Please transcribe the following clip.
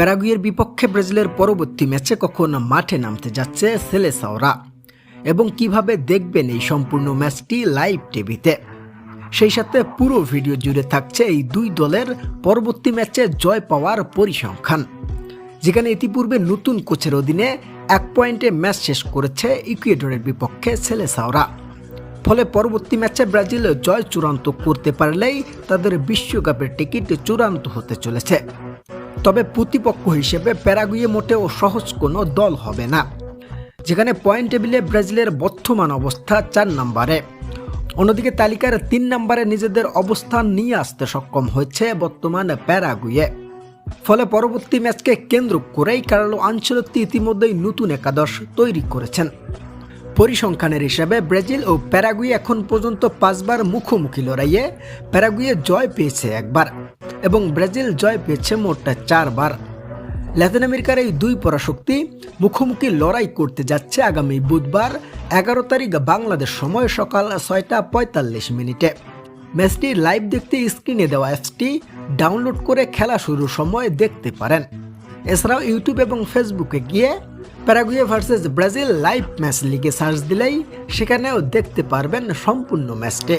প্যারাগুয়ের বিপক্ষে ব্রাজিলের পরবর্তী ম্যাচে কখন মাঠে নামতে যাচ্ছে সেলেসাওরা। এবং কীভাবে দেখবেন এই সম্পূর্ণ ম্যাচটি লাইভ টিভিতে? সেই সাথে পুরো ভিডিও জুড়ে থাকছে এই দুই দলের পরবর্তী ম্যাচে জয় পাওয়ার পরিসংখ্যান। যেখানে ইতিপূর্বে নতুন কোচের অধীনে এক পয়েন্টে ম্যাচ শেষ করেছে ইকুয়েডরের বিপক্ষে সেলেসাওরা। ফলে পরবর্তী ম্যাচে ব্রাজিল জয় চূড়ান্ত করতে পারলেই তাদের বিশ্বকাপের টিকিট চূড়ান্ত হতে চলেছে। তবে প্রতিপক্ষ হিসেবে প্যারাগুয়ে মোটেও সহজ কোনো দল হবে না। যেখানে পয়েন্ট টেবিলে ব্রাজিলের বর্তমান অবস্থা চার নম্বরে। অন্যদিকে তালিকার তিন নম্বরে নিজেদের অবস্থান নিয়ে আসতে সক্ষম হয়েছে বর্তমান প্যারাগুয়ে। ফলে পরবর্তী ম্যাচকে কেন্দ্র করেই কার্লো আঞ্চলত্তি ইতিমধ্যেই নতুন একাদশ তৈরি করেছেন। পরিসংখ্যানের হিসাবে ব্রাজিল ও প্যারাগুয়ে এখন পর্যন্ত পাঁচবার মুখোমুখি লড়াইয়ে প্যারাগুয়ে জয় পেয়েছে একবার। এবং ব্রাজিল জয় পেয়েছে মোটটা চারবার ল্যাতিন আমেরিকার এই দুই পরাশক্তি মুখোমুখি লড়াই করতে যাচ্ছে আগামী বুধবার, এগারো তারিখ বাংলাদেশ সময় সকাল ছয়টা পঁয়তাল্লিশ মিনিটে। ম্যাচটি লাইভ দেখতে স্ক্রিনে দেওয়া অ্যাপসটি ডাউনলোড করে খেলা শুরুর সময় দেখতে পারেন। এছাড়াও ইউটিউব এবং ফেসবুকে গিয়ে Paraguay versus Brazil live match লিগে সার্চ দিলেই সেখানেও দেখতে পারবেন সম্পূর্ণ ম্যাচটি।